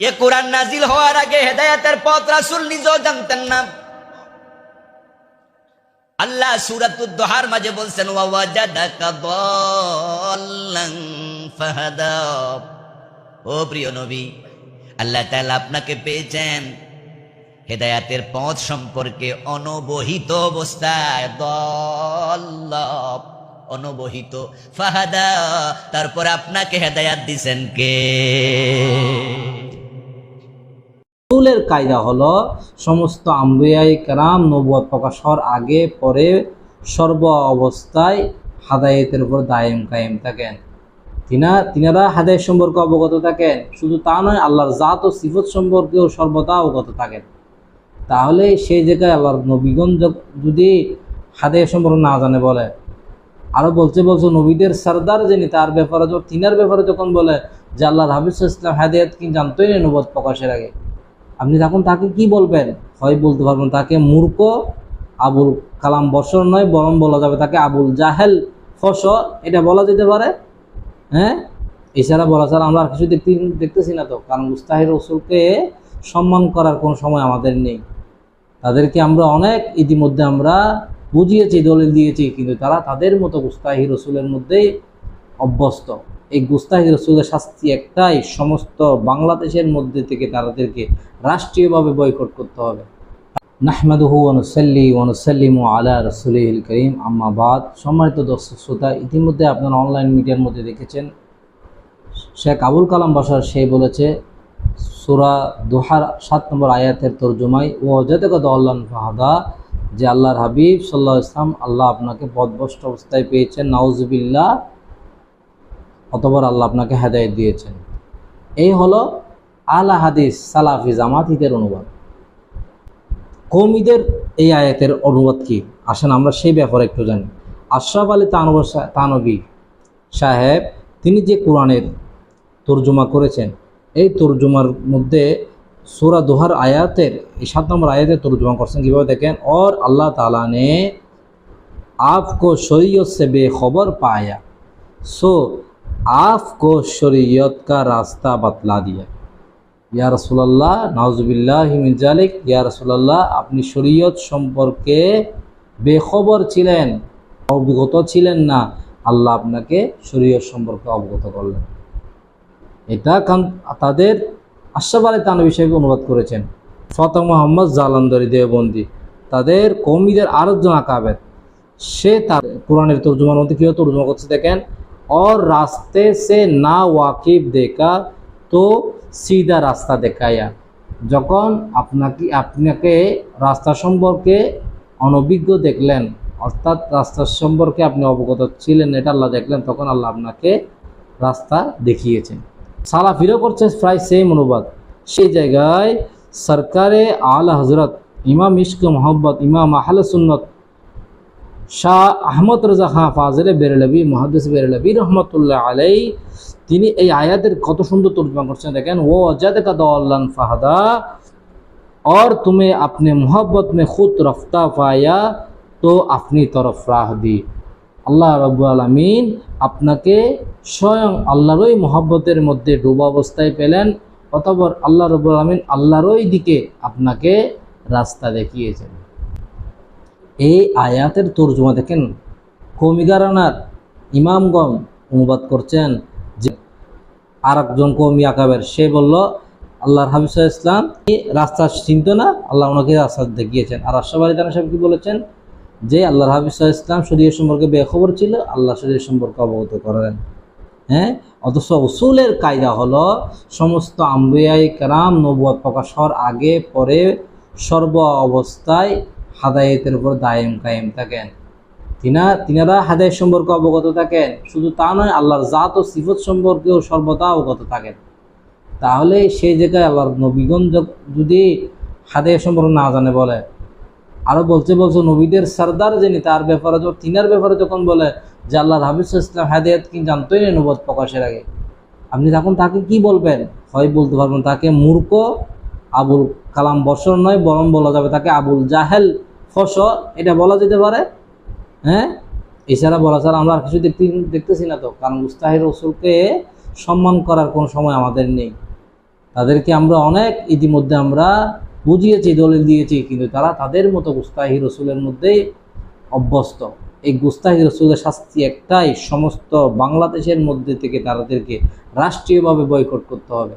এ কোরআন নাজিল হওয়ার আগে হেদায়াতের পথ রাসূল নিজেও জানতেন না। আল্লাহ সুরাতুদ দোহার মাঝে বলছেন ও প্রিয় নবী, আল্লাহ তাআলা আপনাকে পেয়েছেন হেদায়াতের পথ সম্পর্কে অনবহিত অবস্থায় দল্লা অনবহিত ফাহাদা। তারপর আপনাকে হেদায়াত দিছেন কে? কায়দা হলো, সমস্ত আম্বিয়াই কেরাম নবুয়ত প্রকাশ হওয়ার আগে, পরে সর্ব অবস্থায় হাদায়েতের উপর দায়েম কায়েম থাকেন। তিনা, তিনারা হাদায়ত সম্পর্কে অবগত থাকেন, শুধু তা নয়, আল্লাহর জাত ও সিফত সম্পর্কেও সর্বদা অবগত থাকেন। তাহলে সেই জায়গায় আল্লাহর নবীগণ যদি হাদায়ত সম্পর্কে না জানে বলে, আরও বলছে বলছে নবীদের সর্দার যিনি, তার ব্যাপারে তিনার ব্যাপারে যখন বলে যে আল্লাহর হাবিজ ইসলাম হাদায়াত কি জানতোই না নবদ প্রকাশের আগে আপনি তখন তাকে কি বলবেন? হয় বলতে পারবেন তাকে মূর্খ, আবুল কালাম বসর নয়, বরং বলা যাবে তাকে আবুল জাহেল ফস। এটা বলা যেতে পারে হ্যাঁ? এছাড়া বলা ছাড়া আমরা আর কিছু দেখতে দেখতেছি না তো, কারণ মুস্তাহির রসুলকে সম্মান করার কোনো সময় আমাদের নেই। তাদেরকে আমরা অনেক ইতিমধ্যে আমরা বুঝিয়েছি, দলিল দিয়েছি, কিন্তু তারা তাদের মতো গুস্তাহি রসুলের মধ্যেই অভ্যস্ত। এই গুস্তাহি রসুলের শাস্তি একটাই, সমস্ত বাংলাদেশের মধ্যে থেকে তাদেরকে রাষ্ট্রীয়ভাবে বয়কট করতে হবে। নাহমাদুহু অনুসল্লি অনুসল্লিমু আলা রসুলিল করিম। আম্মাবাদ সম্মানিত দর্শক শ্রোতা, ইতিমধ্যে আপনারা অনলাইন মিডিয়ার মধ্যে দেখেছেন, শেখ আবুল কালাম বাসার সে বলেছে, সুরা দুহার সাত নম্বর আয়াতের তর্জমাই ও অজাতগত আল্লাহ ফাহাদা, যে আল্লাহর হাবিব সাল্লাহ ইসলাম আল্লাহ আপনাকে পদভষ্ট অবস্থায় পেয়েছেন, নাউজুবিল্লাহ। অতবার আল্লাহ আপনাকে হেদায়ত দিয়েছেন এই হলো আলা হাদিস সালাফি জামাতিদের অনুবাদ কৌমিদের এই আয়াতের অনুবাদ কি আসেন আমরা সেই ব্যাপারে একটু জানি আশরাফ আলী তানব তানবী সাহেব তিনি যে কোরআনের তর্জমা করেছেন এই তর্জমার মধ্যে সুরা দোহার আয়াতের এই সাত নম্বর আয়াতের তর্জমা করছেন কীভাবে দেখেন और अल्लाह ताला ने आपको शरीयत से बेखबर पाया सो आपको शरीयत का रास्ता बतला दिया ইয়া রসুলাল্লাহ নাউজুবিল্লাহ মির্জালিক ইয়া রসুলাল্লাহ আপনি শরীয়ত সম্পর্কে বেখবর ছিলেন অবগত ছিলেন না আল্লাহ আপনাকে শরীয়ত সম্পর্কে অবগত করলেন এটা কান তাদের আশরাফ আলী তানবী সাহেব অনুবাদ করেছেন ফতহ মোহাম্মদ জালান্দরি দেওবন্দি তাদের কৌমিদের আরেকজন আকাবেদ সে তার কোরআনের তর্জমার মধ্যে কীভাবে তর্জমা করছে দেখেন और रास्ते से ना वाकिफ देखा তো সিধা রাস্তা দেখাইয়া যখন আপনাকে আপনাকে রাস্তা সম্পর্কে অনভিজ্ঞ দেখলেন অর্থাৎ রাস্তার সম্পর্কে আপনি অবগত ছিলেন এটা আল্লাহ দেখলেন তখন আল্লাহ আপনাকে রাস্তা দেখিয়েছেন সালাফিরও করছে প্রায় সেম অনুবাদ সেই জায়গায় সরকারে আলা হজরত ইমাম ইস্ক মোহাম্মদ ইমাম আহলে সুন্নত শাহ আহমদ রাজা খাঁ ফাজলে বেরলবি মহাদিস বেরলবি রহমতুল্লাহ আলাই তিনি এই আয়াতের কত সুন্দর তর্জমা করছেন দেখেন ও अजद का दौलन फहदा और तुम्हें अपने मोहब्बत में खुद रफ्ता पाया তো আপনি তরফ রাহ দি আল্লাহ রব্বু আলমিন আপনাকে স্বয়ং আল্লাহরই মোহব্বতের মধ্যে ডুবা অবস্থায় পেলেন অতপর আল্লাহ রব্বুল আলমিন আল্লাহরই দিকে আপনাকে রাস্তা দেখিয়েছেন এই আয়াতের তর্জমা দেখেন। কৌমিগারানার ইমামগণ অনুবাদ করছেন যে আর একজন কৌমি আকাবের, সে বলল, আল্লাহর হাবিজ ইসলাম রাস্তা চিনত না? আল্লাহ ওনাকে রাস্তা দেখিয়েছেন। আর আলী তানা সাহেব কি বলেছেন? যে আল্লাহর হাবিজ ইসলাম শরীর সম্পর্কে বেখবর ছিল, আল্লাহ শরীর সম্পর্কে অবগত করেন। হ্যাঁ? অথচ উসুলের কায়দা হলো, সমস্ত আম্বিয়াই কারাম নবুয়াদ প্রকাশ হওয়ার আগে পরে সর্ব অবস্থায় হাদায়েতের উপর দায়েম কায়েম থাকেন। তিনা, তিনারা হাদায়ত সম্পর্কে অবগত থাকেন, শুধু তা নয়, আল্লাহর জাত ও সিফত সম্পর্কেও সর্বদা অবগত থাকেন। তাহলে সেই জায়গায় আল্লাহর নবীগণ যদি হাদায়ত সম্পর্কে না জানে বলে আরও বলছে বলছে নবীদের সর্দার যিনি, তার ব্যাপারে যখন, তিনার ব্যাপারে যখন বলে যে আল্লাহর হাবিজ ইসলাম হাদায়াত কি জানতোই না নবদ প্রকাশের আগে, আপনি তখন তাকে কি বলবেন? হয় বলতে পারবেন, তাকে মূর্খ আবুল কালাম বসর নয়, বরং বলা যাবে তাকে আবুল জাহেল ফস, এটা বলা যেতে পারে। হ্যাঁ? এছাড়া বলা ছাড়া আমরা আর কিছু দেখতে, দেখতেছি না তো, কারণ মুস্তাহির রসুলকে সম্মান করার কোনো সময় আমাদের নেই। তাদেরকে আমরা অনেক ইতিমধ্যে আমরা বুঝিয়েছি, দলিল দিয়েছি, কিন্তু তারা তাদের মতো গুস্তাহি রসুলের মধ্যেই অভ্যস্ত। এই গুস্তাহি রসুলের শাস্তি একটাই, সমস্ত বাংলাদেশের মধ্যে থেকে তাদেরকে রাষ্ট্রীয়ভাবে বয়কট করতে হবে।